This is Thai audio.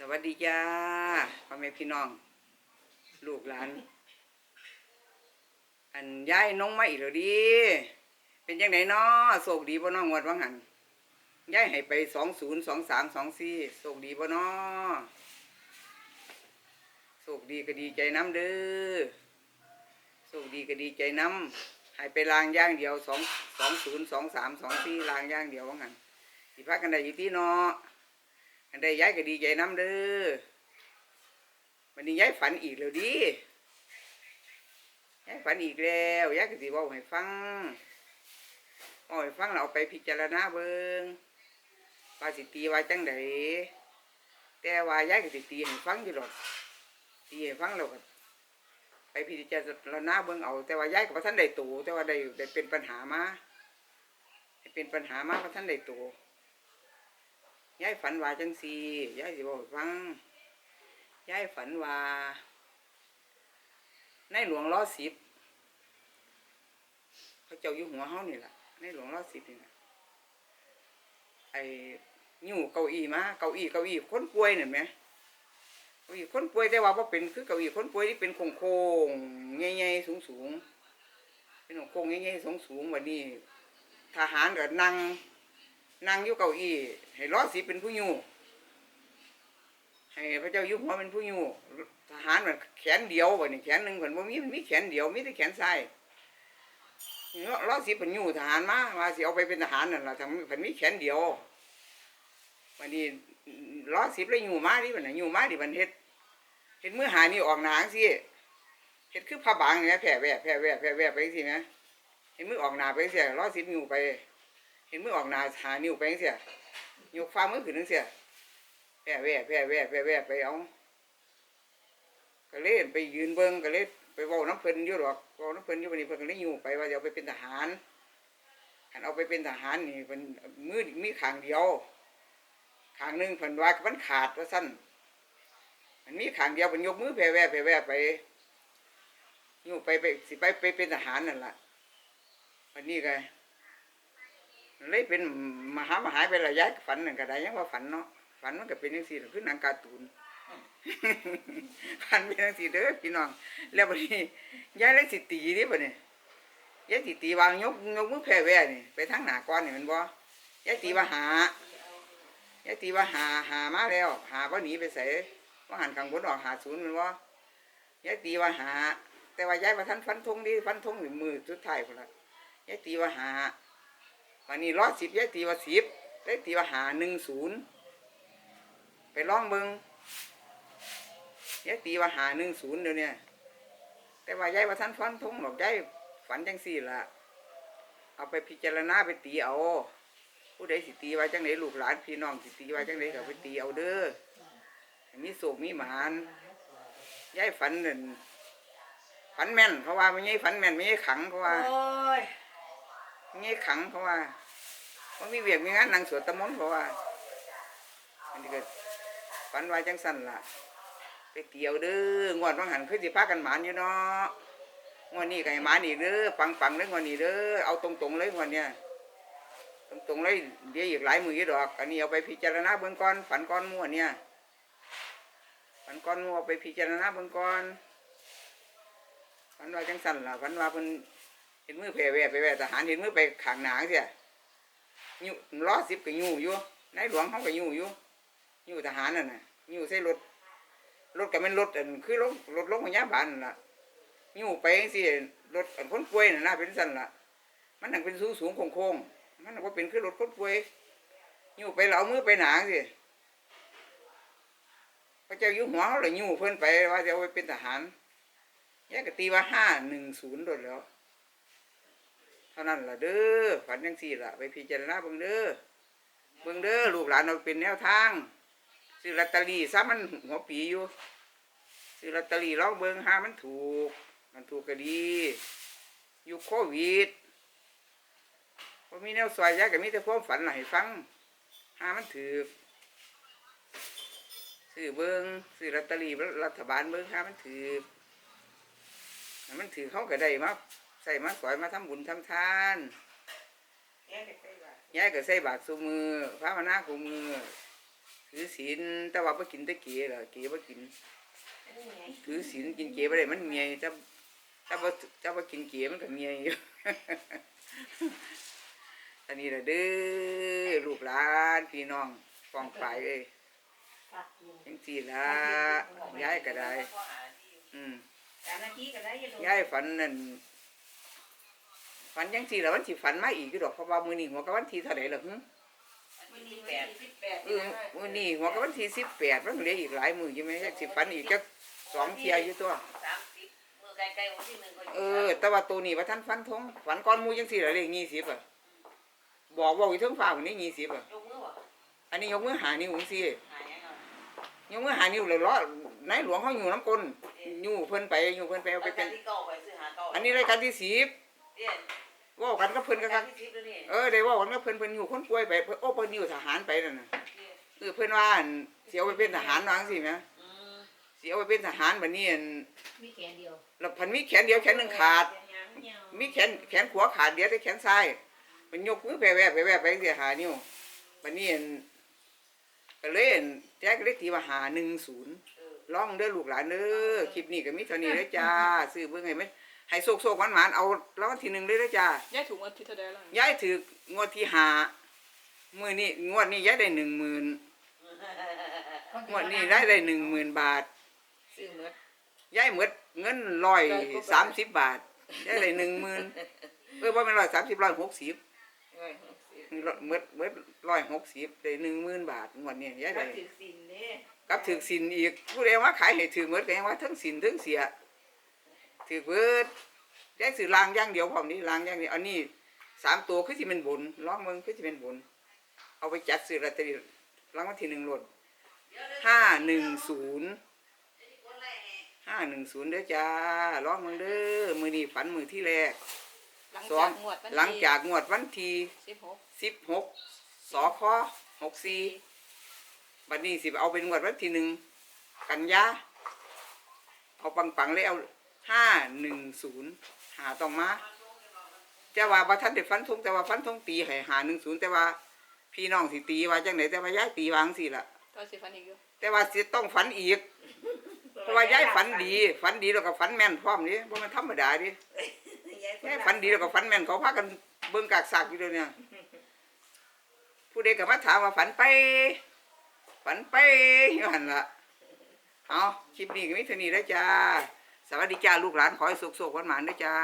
สวัสดีจ้าพ่อแม่พี่น้อง ลูกหลาน อันย้ายน้องไมาอีกแล้วดิเป็นยังไงเนาะโศกดีบ่น้องงวดว่างหันย้ายให้ไปสองศูนย์สองสามสองสี่โศกดีบ่นาะโศกดีก็ดีใจน้ำเด้อโศกดีก็ดีใจน้ำให้ไปลางย่างเดียวสองสองศูนย์สองสามสองสี่ลางย่างเดียวว่างหันสิพักกันได้อยู่ที่เนาะ อันใดย้ายก็ดีใจน้ำเด้อวันนี้ย้ายฝันอีกแล้วดิย้ายฝันอีกแล้วย้ายก็สิว่าให้ฟังว่าให้ฟังเราไปพิจารณาเบิงว่าสิตีว่าจังไดแต่ว่าย้ายก็สิตีให้ฟังอยู่หรอกตีให้ฟังแล้วก็ไปพิจารณาเบิงเอา แต่ว่าย้ายก็บ่ทันได้ตูแต่ว่าได้ได้เป็นปัญหามาให้เป็นปัญหามาบ่ทันได้ตู ยายฝันว่าจังสียายสิบอกฟังยายฝันว่าในหลวงล้อสิบพระเจ้าอยู่หัวเฮานี่แหละในหลวงล้อสิบนี่นะไอ้ยู่เก้าอี้มาเก้าอี้เก้าอี้คนป่วยเนี่ยไหมเก้าอี้คนป่วยแต่ว่าบ่เป็นคือเก้าอี้คนป่วยที่เป็นโค้งโค้งใหญ่ๆสูงสูงๆเป็นโค้งใหญ่ๆสูงสูงๆวันนี้ ทหารก็นั่ง นั่งอยู่เก้าอี้ให้ล้อสีเป็นผู้อยู่ให้พระเจ้าอยู่หัวเป็นผู้อยู่ทหารมันแขนเดียวบ่นี่แขนหนึ่งเพิ่นบ่มีมันมีแขนเดียวมีแต่แขนซ้ายล้อสีเป็นอยู่ทหารมาว่าสิเอาไปเป็นทหารนั่นแหละทางเพิ่นมีแขนเดียววันนี้ล้อสิบเลยอยู่มาดิบัดน่ะอยู่มาดิบัดเฮ็ดเฮ็ดมือหานี่ออกหนาจังซี่เฮ็ดคือผ้าบางนี่นะแผ่แว่แผ่แว่แผ่แว่ไปจังซี่นะเฮ็ดมือออกหนาไปจังซี่ล้อสิบอยู่ไป เห็นมือออกหนาหานิ้วไปงเสียยกฟ้ามือขึ้นงเสียแผ่แว่แผ่แว่แผ่แว่ไปเอาก็เลยไปยืนเบิ่งก็เลยไปเว้าน้ำเพลินอยู่หรอกเว้าน้ำเพลินอยู่บัดนี้เพิ่นก็เลยอยู่ไปว่าจะเอาไปเป็นทหารคันเอาไปเป็นทหารนี่เพิ่นมือมีขางเดียวขางหนึ่งเพิ่นว่ามันขาดว่าซั่นมันมีขางเดียวเพิ่นยกมือแผ่แว่แผ่แว่ไปอยู่ไปไปสิไปไปเป็นทหารนั่นแหละวันนี้ก็ เลยเป็นมหามหายไประยะฝันหนั่นก็ได้ยังว่าฝันเนาะฝันมันก็เป็นจังซี่ล่ะคือหนังการ์ตูนฝันเป็นจังซี่เด้อพี่น้องแล้วบัดนี้ยายเลยสิตีนี่บัดนี้ยายสิตีวางยกยกมือแผ่แว่นี่ไปทางหน้าก่อนนี่แมันบ่ยายตีว่าหายายตีว่าหาหามาแล้ว หาบ่าหนีไปไสว่าหันข้างบนออกหาศูนย์มันบ่ยายตีว่าหา แต่ว่ายายว่าท่านฟันธงดีฟันธงหนี่มือสุดท้ายพุ่นละยายตีว่าหา วันนี้ร้อยสิบยายตีว่าสิบได้ตีว่าหาหนึ่งศูนย์ไปลองเบิงยายตีว่าหาหนึ่งศูนย์เดี๋ยวนี้แต่ว่ายายว่าท่านฟันทงหรอกยายฝันจังสี่ละเอาไปพิจารณาไปตีเอาผู้ใดสิตีไว้จังไหนลูกหลานพี่น้องสิตีไว้จังไหนก็ไปตีเอาเด้อมีโศกมีหมานยายฝันหนั่นฝันแม่นเพราะว่าไม่ใช่ฝันแม่นไม่ใช่ขังเพราะว่า งี้ขังเพราะว่าว่ามีเวียกมีงานนางสวดตะมนเพราะว่า อันนี้ก็ฝันไว้จังสั่นล่ะ ไปเกี่ยวเด้องวดว่างหันคือสิพากันหมานอยู่เนาะงวดนี้ก็ให้หมานอีกเด้อปังปังเด้องวดนี้เด้อเอาตรงๆเลยงวดเนี้ยตรงๆเลยเดี๋ยวอีกหลายมือยู่ดอก อันนี้เอาไปพิจารณาเบื้องก่อนฝันก้อนมั่วเนี่ยฝันก้อนมั่วไปพิจารณาเบื้องก่อนฝันว่าจังสั่นล่ะฝันว่าเพิ่น เห็นมือแผ่แว่ไปแว่ทหารเห็นมือไปขางหนาเสียยู่ล้อสิบก็ยู่อยู่นายหลวงเขาก็ยู่อยู่ยู่ทหารนั่นน่ะยู่ใส่รถรถก็เป็นรถอันคือรถรถโรงพยาบาลนั่นล่ะยู่ไปสิรถอันคนป่วยน่ะนะเป็นสั่นล่ะ มันนั่งเป็นสูงสูงโค้งโค้งมันก็เป็นคือรถคนป่วยยู่ไปแล้วเอามือไปหนาสิพระเจ้าอยู่หัวเขาเลยยู่เพิ่นไปว่าจะเอาไปเป็นทหารแยกกตีว่าห้าหนึ่งศูนย์โดดแล้ว ท่านั้นล่ะเด้อฝันจังสี่ล่ะ ไปพิจารณาเบิ่งเด้อเบิ่งเด้อลูกหลานเอาเป็นแนวทางซื้อลอตเตอรี่ซะมันหัวปีอยู่ซื้อลอตเตอรี่ลองเบิ่งหามันถูก มันถูกก็ดีอยู่โควิดพอมีแนวสวยยายก็มีแต่ความฝันล่ะให้ฟังหามันถูกซื้อเบิ่งซื้อลอตเตอรี่รัฐบาลเบิ่งหามันถูกให้มันถือเขาก็ได้มา ใส่มาสอยมาทำบุญทำทานแย่เด็กไปบ้านยายก็ใส่บาตรสูมือพระมนาคูมือถือศีลแต่ว่าบ่กินแตะเกียล่ะเกียบ่กินถือศีลกินเกียบ่ได้มันเมียจะถ้าบ่ถ้าบ่กินเกียมันก็เมียอยู่ อันนี้ล่ะเด้อลูกหลานพี่น้องฟองฝ่ายเอ้ยจังซี่ล่ะยายก็ได้ อืมสามนาทีก็ได้อยังยายฝันนั่น ฝันจังซี่ล่ะวันสิฝันมาอีกอยู่ดอกเพราะว่ามื้อนี้หัวกับวันที่เท่าไหร่ล่ะหึวันนี้แปดสิบแปดเออมื้อนี้หัวกับวันที่18มันเหลืออีกหลายมื้ออยู่แม่จักสิฝันอีกจักสองเที่ยอยู่ตัวสามสิบมือไกลๆวันที่หนึ่งก็เออ แต่ว่าตัวนี้ว่าท่านฟันทงฝันก้อนหมูจังสี่ละเลขยี่สิบอะบอกบอกอยู่เทั้งฟ้าวันนี้ยี่สิบอะยกมือวะอันนี้ยกมือหานิ้วจังสี่หายังไงยกมือหานิ้วเลยล้อในหลวงเขาอยู่น้ำกลนอยู่เพิ่นไปอยู่เพิ่นไปเอาไปไปเป็นที่เก่าไปซื้อหาเก่าอันนี้รายการที่สิบเนี่ยเว่ากันก็เพิ่นกันกาคัรกที่สิบแล้วนี่เออได้เว่ากันก็เพิ่นเพิ่นอยู่คนป่วยไปเพิ่นโอ้เพิ่นอยู่ทหารไปนั่นน่ะเออเพิ่นว่าอั่นเสียไปเป็นทหารวาจังสิแหมอืมเสียไปเป็นทหารบัดนี้อั่นมีแขนเดียวแล้วพันมีแขนเดียวแขนหนึงขาด มีแขนแขนขวาขาดเดียวแต่แขนซ้ายมันยกมือไปแวบไปแวบไปเสียหานิ้ววันนี้เห็นก็เลยเห็นแจ๊กเล็กทีว่าหาหนึ่งศูนย์เออร้องเด้อลูกหลานเด้อคลิปนี้ก็มีเท่านี้เด้อจ้าซื้อเบิ่งให้ไหม ให้โศกโศกหวานหวานๆเอาแล้ววันที่หนึ่งเลยเด้อจ้ายายถูกวันที่เท่าใดแล้วย้ายถืองวดที่หามื่อนี้งวดนี้ย้ายได้หนึ่งหมื่นงวดนี้ได้ได้หนึ่งหมื่นบาทซื้อหมดย้ายหมดเงินร้อยสามสิบบาทย้ายได้หนึ่งหมื่นเออว่าเป็นร้อยสามสิบร้อยหกสิบเอ้ยหกสิบเมื่อเมื่อร้อยหกสิบได้หนึ่งหมื่นบาทงวดนี้ย้ายก็ได้ถือสินเนี่ยกับถือสินอีกผู้ใดว่าขายให้ถือเมื่อแกว่าทั้งสินทั้งเสีย ถือเบิดย้ายสื่อลางอย่างเดียวพร้อมนี้ลางอย่างเดียวอันนี้สามตัวคือสิเป็นบุญร้องเมืองคือสิเป็นบุญเอาไปจัดซื้อลอตเตอรี่รางวัลที่หนึ่งหล่นห้าหนึ่งศูนย์ห้าหนึ่งศูนย์เด้อจ้าร้องเมืองเด้อมือนี้ฝันมือที่แรกหลังสอจางกงวดวันหลังจากงวดวันที่สิบหกสิบหกสอคอหกสี่บัดนี้สิเอาเป็นงวดวันที่หนึ่งกันยาเอาปังปังๆเลยเอา ห้าหนึ่งศูนย์หาต้องมาแต่ว่าบัทันเด็ดฟันธงแต่ว่าฟันธงตีให้หาหนึ่งศูนย์แต่ว่า พี่น้องสิตีว่าจังไหนแต่ว่าย้ายตีวาจังสิละตอนสิฟันอีกอยู่แต่ว่าสิต้องฝันอีก เพราะว่าย้ายฝันดี ฝันดีแล้วก็ฝันแม่นพร้อมนี่เพราะมันธรรมดาดิย้ายฝันดีแล้วก็ฝันแม่นเขาพากันเบิ่งกากสากอยู่เดี๋ยวนี้ผู้ใดก็มาถามว่าฝันไป ฝันไปอยู่หันละเอาคลิปนี้ก็มีเท่านี้แล้วจ้า สวัสดีจ้าลูกหลานขอให้สุขๆหวานๆด้วยจ้า